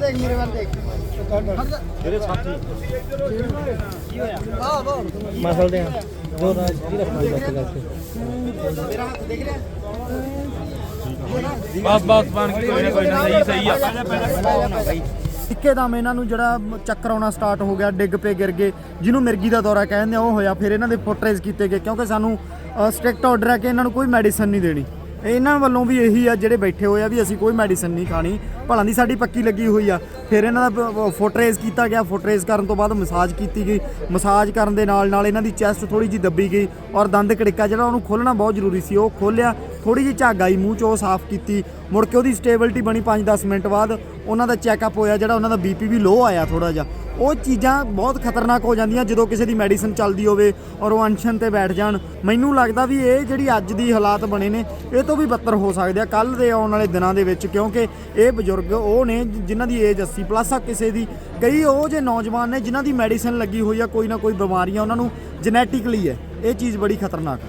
ਦੇਖ ਮੇਰੇ ਵੱਲ ਦੇਖ। ਮਸਲਦੇ ਆ। ਜੋ ਰਾਜ ਕੀ ਰੱਖਣਾ ਬਸ ਕਰਕੇ ਮੇਰਾ ਹੱਥ ਦੇਖ ਰਿਹਾ? ਬਸ ਬਸ ਬਣ ਕੇ ਕੋਈ ਨਾ ਕੋਈ ਨਾ। ਸਹੀ ਸਹੀ ਆ। ਇੱਕੇਦਮ ਇਹਨਾਂ ਨੂੰ ਜਿਹੜਾ ਚੱਕਰ ਆਉਣਾ ਸਟਾਰਟ ਹੋ ਗਿਆ ਡਿੱਗ ਪਏ ਗਿਰ ਗਏ। ਜਿਹਨੂੰ ਮਿਰਗੀ ਦਾ ਦੌਰਾ ਕਹਿੰਦੇ ਆ ਉਹ ਹੋਇਆ। ਫਿਰ ਇਹਨਾਂ ਦੇ ਫੁੱਟਰੇਜ਼ ਕੀਤੇ ਗਏ ਕਿਉਂਕਿ ਸਾਨੂੰ ਸਟ੍ਰਿਕਟ ਆਰਡਰ ਹੈ ਕਿ ਇਹਨਾਂ ਨੂੰ ਕੋਈ ਮੈਡੀਸਨ ਨਹੀਂ ਦੇਣੀ। ਇਹਨਾਂ ਵੱਲੋਂ ਵੀ ਇਹੀ ਆ ਜਿਹੜੇ ਬੈਠੇ ਹੋਏ ਆ ਵੀ ਅਸੀਂ ਕੋਈ ਮੈਡੀਸਨ ਨਹੀਂ ਖਾਣੀ। ਭਲਾਂ ਦੀ ਸਾਡੀ ਪੱਕੀ ਲੱਗੀ ਹੋਈ ਆ। ਫਿਰ ਇਹਨਾਂ ਦਾ ਫੋਟਰੇਜ ਕੀਤਾ ਗਿਆ। ਫੋਟਰੇਜ ਕਰਨ ਤੋਂ ਬਾਅਦ ਮਸਾਜ ਕੀਤੀ ਗਈ। ਮਸਾਜ ਕਰਨ ਦੇ ਨਾਲ ਨਾਲ ਇਹਨਾਂ ਦੀ ਚੈਸਟ ਥੋੜੀ ਜਿਹੀ ਦੱਬੀ ਗਈ ਔਰ ਦੰਦ ਕੜਿੱਕਾ ਜਿਹੜਾ ਉਹਨੂੰ ਖੋਲਣਾ ਬਹੁਤ ਜ਼ਰੂਰੀ ਸੀ, ਉਹ ਖੋਲਿਆ ਥੋੜੀ ਜਿਹੀ ਝੱਗ ਆਈ, ਮੂੰਹ 'ਚੋਂ ਸਾਫ਼ ਕੀਤੀ। ਮੁੜ ਕੇ ਉਹਦੀ ਸਟੇਬਿਲਿਟੀ ਬਣੀ 5-10 ਮਿੰਟ ਬਾਅਦ। ਉਹਨਾਂ ਦਾ ਚੈੱਕਅਪ ਹੋਇਆ, ਜਿਹੜਾ ਉਹਨਾਂ ਦਾ ਬੀਪੀ ਵੀ ਲੋ ਆਇਆ ਥੋੜਾ ਜਿਹਾ। ਉਹ ਚੀਜ਼ਾਂ ਬਹੁਤ ਖਤਰਨਾਕ ਹੋ ਜਾਂਦੀਆਂ ਜਦੋਂ ਕਿਸੇ ਦੀ ਮੈਡੀਸਨ ਚੱਲਦੀ ਹੋਵੇ ਔਰ ਉਹ ਅਨਸ਼ਨ ਤੇ ਬੈਠ ਜਾਣ। ਮੈਨੂੰ ਲੱਗਦਾ ਵੀ ਇਹ ਜਿਹੜੀ ਅੱਜ ਦੀ ਹਾਲਾਤ ਬਣੇ ਨੇ, ਇਹ ਤੋਂ ਵੀ ਬੱਤਰ ਹੋ ਸਕਦੇ ਆ ਕੱਲ ਦੇ ਆਉਣ ਵਾਲੇ ਦਿਨਾਂ ਦੇ ਵਿੱਚ, ਕਿਉਂਕਿ ਇਹ ਬਜ਼ੁਰਗ ਉਹ ਨੇ ਜਿਨ੍ਹਾਂ ਦੀ ਏਜ 80 ਪਲੱਸ ਆ ਕਿਸੇ ਦੀ। ਕਈ ਉਹ ਜੇ ਨੌਜਵਾਨ ਨੇ ਜਿਨ੍ਹਾਂ ਦੀ ਮੈਡੀਸਨ ਲੱਗੀ ਹੋਈ ਆ, ਕੋਈ ਨਾ ਕੋਈ ਬਿਮਾਰੀਆਂ ਉਹਨਾਂ ਨੂੰ ਜੈਨੇਟਿਕਲੀ ਹੈ। ਇਹ ਚੀਜ਼ ਬੜੀ ਖਤਰਨਾਕ